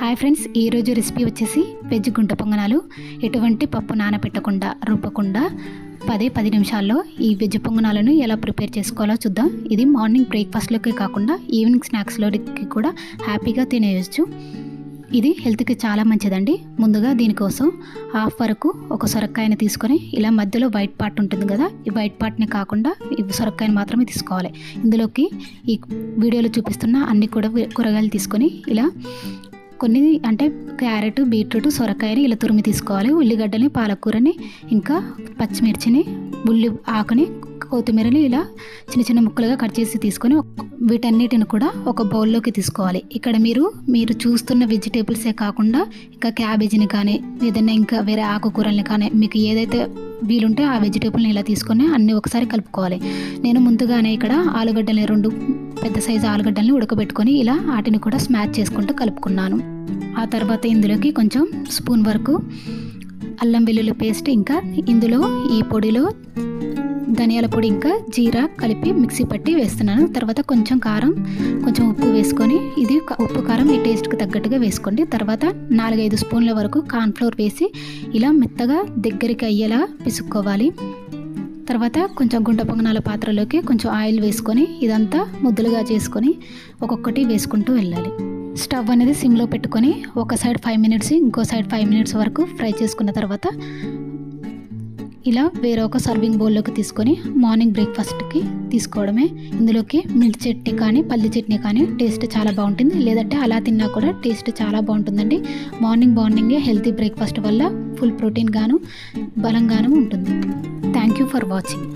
Hi friends ఈరోజు recipe వచ్చేసి veg గుంట పొంగనాలు. ఎటువంటి పప్పు నానబెట్టకుండా రుబ్బకుండా పదే పది నిమిషాల్లో ఈ వెజ్ పొంగనాలను ఎలా ప్రిపేర్ చేసుకోవాలో చూద్దాం. ఇది మార్నింగ్ బ్రేక్ఫాస్ట్లోకి కాకుండా ఈవినింగ్ స్నాక్స్లోకి కూడా హ్యాపీగా తినేయచ్చు. ఇది హెల్త్కి చాలా మంచిదండి. ముందుగా దీనికోసం హాఫ్ వరకు ఒక సొరకాయని తీసుకొని ఇలా మధ్యలో వైట్ పార్ట్ ఉంటుంది కదా ఈ వైట్ పార్ట్ని కాకుండా ఈ సొరకాయని మాత్రమే తీసుకోవాలి. ఇందులోకి ఈ వీడియోలో చూపిస్తున్న అన్ని కూడా కూరగాయలు తీసుకొని ఇలా కొన్ని అంటే క్యారెట్ బీట్రూట్ సొరకాయని ఇలా తురిమి తీసుకోవాలి. ఉల్లిగడ్డని పాలకూరని ఇంకా పచ్చిమిర్చిని ఉల్లి ఆకుని కొత్తిమీరని ఇలా చిన్న చిన్న ముక్కలుగా కట్ చేసి తీసుకొని వీటన్నిటిని కూడా ఒక బౌల్లోకి తీసుకోవాలి. ఇక్కడ మీరు మీరు చూస్తున్న వెజిటేబుల్సే కాకుండా ఇంకా క్యాబేజీని కానీ ఏదైనా ఇంకా వేరే ఆకుకూరల్ని కానీ మీకు ఏదైతే వీలుంటే ఆ వెజిటేబుల్ని ఇలా తీసుకొని అన్నీ ఒకసారి కలుపుకోవాలి. నేను ముందుగానే ఇక్కడ ఆలుగడ్డల్ని రెండు పెద్ద సైజు ఆలుగడ్డల్ని ఉడకబెట్టుకొని ఇలా వాటిని కూడా స్మాష్ చేసుకుంటూ కలుపుకున్నాను. ఆ తర్వాత ఇందులోకి కొంచెం స్పూన్ వరకు అల్లం వెల్లుల్లి పేస్ట్ ఇంకా ఇందులో ఈ పొడిలో ధనియాల పొడి ఇంకా జీరా కలిపి మిక్సీ పట్టి వేస్తున్నాను. తర్వాత కొంచెం కారం కొంచెం ఉప్పు వేసుకొని ఇది ఉప్పు కారం మీ టేస్ట్కి తగ్గట్టుగా వేసుకోండి. తర్వాత నాలుగైదు స్పూన్ల వరకు కార్న్ఫ్లోర్ వేసి ఇలా మెత్తగా దగ్గరికి అయ్యేలా పిసుక్కోవాలి. తర్వాత కొంచెం గుంట పొంగనాల పాత్రలోకి కొంచెం ఆయిల్ వేసుకొని ఇదంతా ముద్దలుగా చేసుకొని ఒక్కొక్కటి వేసుకుంటూ వెళ్ళాలి. స్టవ్ అనేది సిమ్లో పెట్టుకొని ఒక సైడ్ ఫైవ్ మినిట్స్ ఇంకో సైడ్ ఫైవ్ మినిట్స్ వరకు ఫ్రై చేసుకున్న తర్వాత ఇలా వేరే ఒక సర్వింగ్ బౌల్లోకి తీసుకొని మార్నింగ్ బ్రేక్ఫాస్ట్కి తీసుకోవడమే. ఇందులోకి మిర్చి చట్నీ కానీ పల్లి చట్నీ కానీ టేస్ట్ చాలా బాగుంటుంది. లేదంటే అలా తిన్నా కూడా టేస్ట్ చాలా బాగుంటుందండి. మార్నింగ్ మార్నింగే హెల్తీ బ్రేక్ఫాస్ట్ వల్ల ఫుల్ ప్రోటీన్ గాను బలంగాను ఉంటుంది. Thank you for watching